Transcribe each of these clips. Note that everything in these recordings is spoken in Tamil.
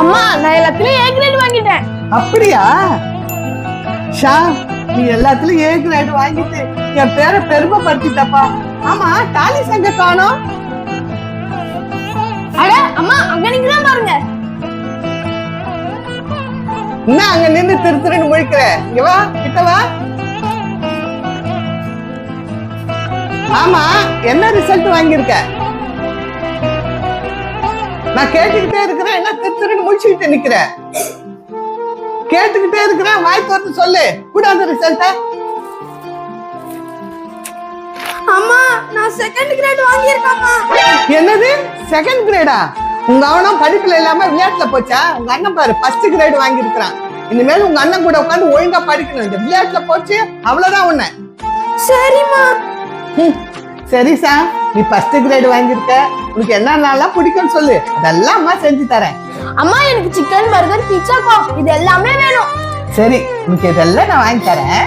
அம்மா நான் எல்லாத்துலயும் ஏ கிரேட் வாங்கிட்டேன். அப்படியா? ஷா நீ எல்லாத்துலயும் ஏ கிரேட் வாங்கிட்டு என் பேரை பெருமைப்படுத்திட்டப்பா. ஆமா டாலி சங்க காணோம். அட அம்மா அங்க நிக்கிறேன் பாருங்க. என்ன அங்க நின்னு திரு திருன்னு முழிக்கிற? இங்க வா கிட்ட வா. ஆமா என்ன ரிசல்ட் வாங்கியிருக்க? நான் கேட்டுக்கிட்டே இருக்கிறேன். என்ன திரு திருன்னு முழிச்சுக்கிட்டு நிக்கிற? கேட்டுக்கிட்டே இருக்கிறேன். வாய் திறந்து சொல்லு. கூட அந்த ரிசல்ட்ட அம்மா நான் செகண்ட் கிரேட் வாங்கியிருக்கேம்மா. என்னது? செகண்ட் கிரேடா உங்க அவனும் படிப்புல இல்லாம விளையாட்டுல போச்சா? உங்க அண்ணன் பாரு ஃபர்ஸ்ட் கிரேட் வாங்கி இருக்கிறான் இனிமேல் உங்க அண்ணன் கூட உட்காந்து ஒழுங்கா படிக்கணும். இந்த விளையாட்டுல போச்சு. அவ்வளவுதான் உன்னை. சரிம்மா. சரி சா நீ ஃபர்ஸ்ட் கிரேட் வாங்கியிருக்க. உனக்கு என்னென்னலாம் பிடிக்கும்னு சொல்லு. அதெல்லாம் அம்மா செஞ்சு தரேன். அம்மா எனக்கு சிக்கன் பர்கர் பீட்சா காக் இது எல்லாமே வேணும். சரி உனக்கு இதெல்லாம் நான் வாங்கி தரேன்.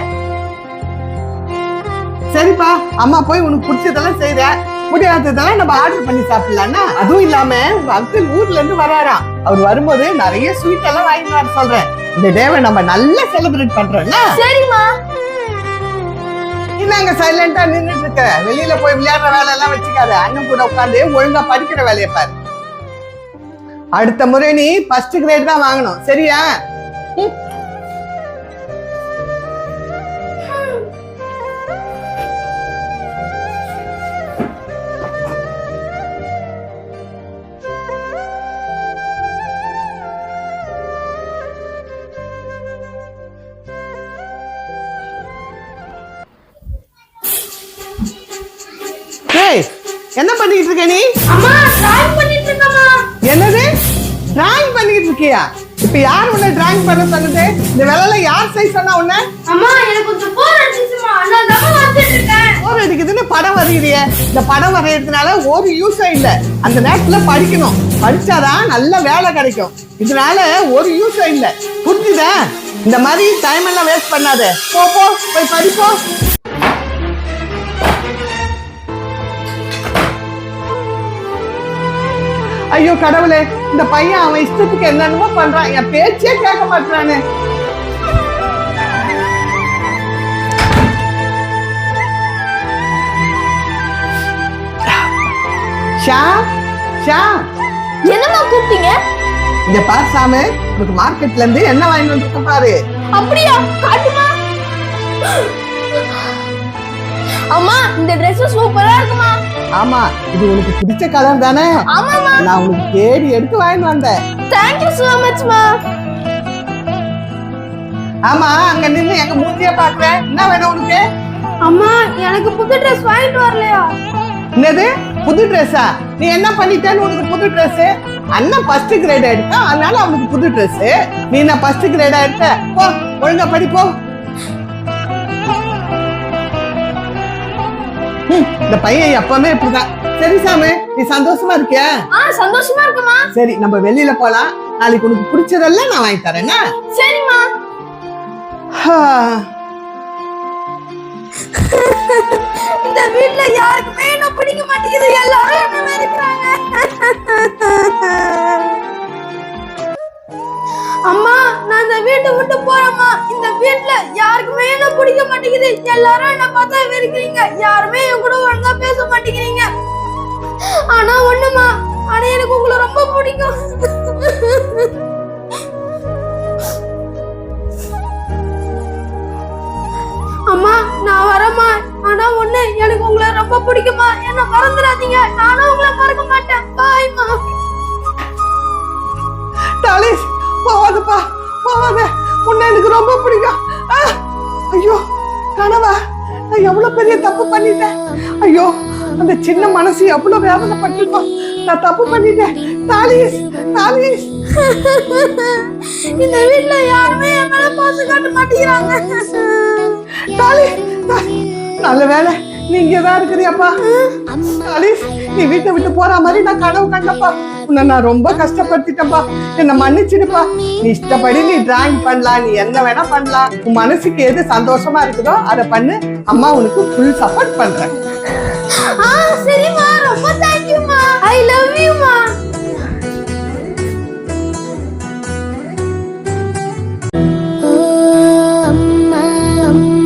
சரிப்பா அம்மா போய் உனக்கு பிடிச்சதெல்லாம் செய்றேன் முடியாததெல்லாம் நம்ம ஆர்டர் பண்ணி சாப்பிடலாம்னா அதுவும் இல்லாம உங்க அங்கிள் ஊர்ல இருந்து வராராம். அவர் வரும்போது நிறைய ஸ்வீட் எல்லாம் வாங்கி வர சொல்றேன். இந்த டேவை நம்ம நல்லா செலிப்ரேட் பண்றோம்ல சரிம்மா. அங்க சைலண்டா நின்றுட்டு இருக்க. வெளியில போய் விளையாடுற வேலை எல்லாம் வச்சுக்காத. அண்ணன் கூட உட்காந்து ஒழுங்கா படிக்கிற வேலையை பாரு. அடுத்த முறை நீ ஃபர்ஸ்ட் கிரேட் தான் வாங்கணும். சரியா? ஏய் என்ன பண்ணிட்டு இருக்க நீ? அம்மா டிராயிங் பண்ணிட்டு இருக்கேம்மா. என்னது? டிராயிங் பண்ணிட்டு இருக்கியா? இப்ப யார் உன்னை டிராயிங் பண்ண சொன்னது இந்த வேலையில யார் செய்ய சொன்னா உன்னை? அம்மா எனக்கு கொஞ்சம் போர் அடிச்சுச்சுமா நான் தான் வந்துட்டு இருக்கேன். போர் அடிக்குதுன்னு படம் வரைகிறிய. இந்த படம் வரைகிறதுனால ஒரு யூஸும் இல்ல. அந்த நேரத்துல படிக்கணும். படிச்சாதான் நல்ல வேலை கிடைக்கும். இதனால ஒரு யூஸும் இல்ல. புரிஞ்சுதா? இந்த மாதிரி டைம் எல்லாம் வேஸ்ட் பண்ணாத. போ போ போய் படிப்போ. ஐயோ கடவுளே இந்த பையன் அவன் இஷ்டத்துக்கு என்னென்னமோ பண்றான். என் பேச்சே கேட்க மாட்டானே ஷா ஷா. என்னம்மா கூப்பிட்டீங்க? இங்க பாரு சாமு உனக்கு மார்க்கெட்ல இருந்து என்ன வாங்கிட்டு வந்திருக்க பாரு. அப்படியா? காட்டுமா. அம்மா இந்த Dress சூப்பரா இருக்குமா? ஆமா இது உனக்கு பிடிச்ச கலர் தானே? நான் உனக்கு தேடி எடுத்து வாங்கிட்டு வந்தேன். தேங்க் யூ so much மா ஆமா அங்க நின்னு எங்க மூஞ்சிய பாக்குற என்ன வேணும் உனக்கு? அம்மா எனக்கு புது Dress வாங்கிட்டு வரலையா? என்னது? புது ட்ரெஸ்ஸா நீ என்ன பண்ணிட்டேன்னு உனக்கு புது ட்ரெஸ் அண்ணன் ஃபர்ஸ்ட் கிரேட் எடுத்தா அதனால அவனுக்கு புது ட்ரெஸ் நீ என்ன ஃபர்ஸ்ட் கிரேடா எடுத்த? போ ஒழுங்கா படி போ. ஹம், இந்த பையன் எப்பவுமே இப்படிதான். சரி சாமி நீ சந்தோஷமா இருக்கியா? ஆ சந்தோஷமா இருக்குமா சரி நம்ம வெளியில போலாம். நாளைக்கு உனக்கு பிடிச்சதெல்லாம் நான் வாங்கி தரேன்? சரிம்மா. இந்த வீட்ல யாருக்குமே என்ன பிடிக்க மாட்டேங்குது எல்லாரும் என்ன அம்மா நான் இந்த வீட்டை விட்டு போறேம்மா. இந்த வீட்ல யாருக்குமே என்ன பிடிக்க மாட்டேங்குது. எல்லாரும் என்ன பார்த்தா வெறுக்கிறீங்க. யாருமே என் கூட ஒழுங்கா பேச மாட்டேங்கிறீங்க. ஆனா ஒண்ணுமா? ஆனா எனக்கு உங்களை ரொம்ப பிடிக்கும். அம்மா நான் வரேம்மா. ஆனா ஒண்ணு எனக்கு உங்களை ரொம்ப பிடிக்குமா என்ன மறந்துடாதீங்க. நானும் உங்களை மறக்க மாட்டேன். பாய்மா டாலிஸ் போவாதப்பா. போவாத. உன்னை எனக்கு ரொம்ப பிடிக்கும். ஐயோ கனவா நான் எவ்வளவு பெரிய தப்பு பண்ணிட்டேன். ஐயோ அந்த சின்ன மனசு எவ்வளவு வேதனைப்பட்டிருக்கோம் நான் தப்பு பண்ணிட்டேன். டாலிஸ் டாலிஸ் இந்த வீட்ல யாருமே என் மேல பாசம் காட்ட மாட்டேங்கிறாங்க. டா- நல்ல வேலை நீ இங்கதான் இருக்கிறியாப்பா. டாலிஸ் நீ வீட்டை விட்டு போற மாதிரி நான் கனவு கண்டப்பா. உன்னை நான் ரொம்ப கஷ்டப்படுத்திட்டேன்ப்பா என்ன மன்னிச்சிடுப்பா. நீ இஷ்டப்படி நீ டிராயிங் பண்ணலாம். நீ என்ன வேணா பண்ணலாம். உன் மனசுக்கு எது சந்தோஷமா இருக்குதோ அதை பண்ணு. அம்மா உனக்கு ஃபுல் சப்போர்ட் பண்றேன். சரிம்மா. ரொம்ப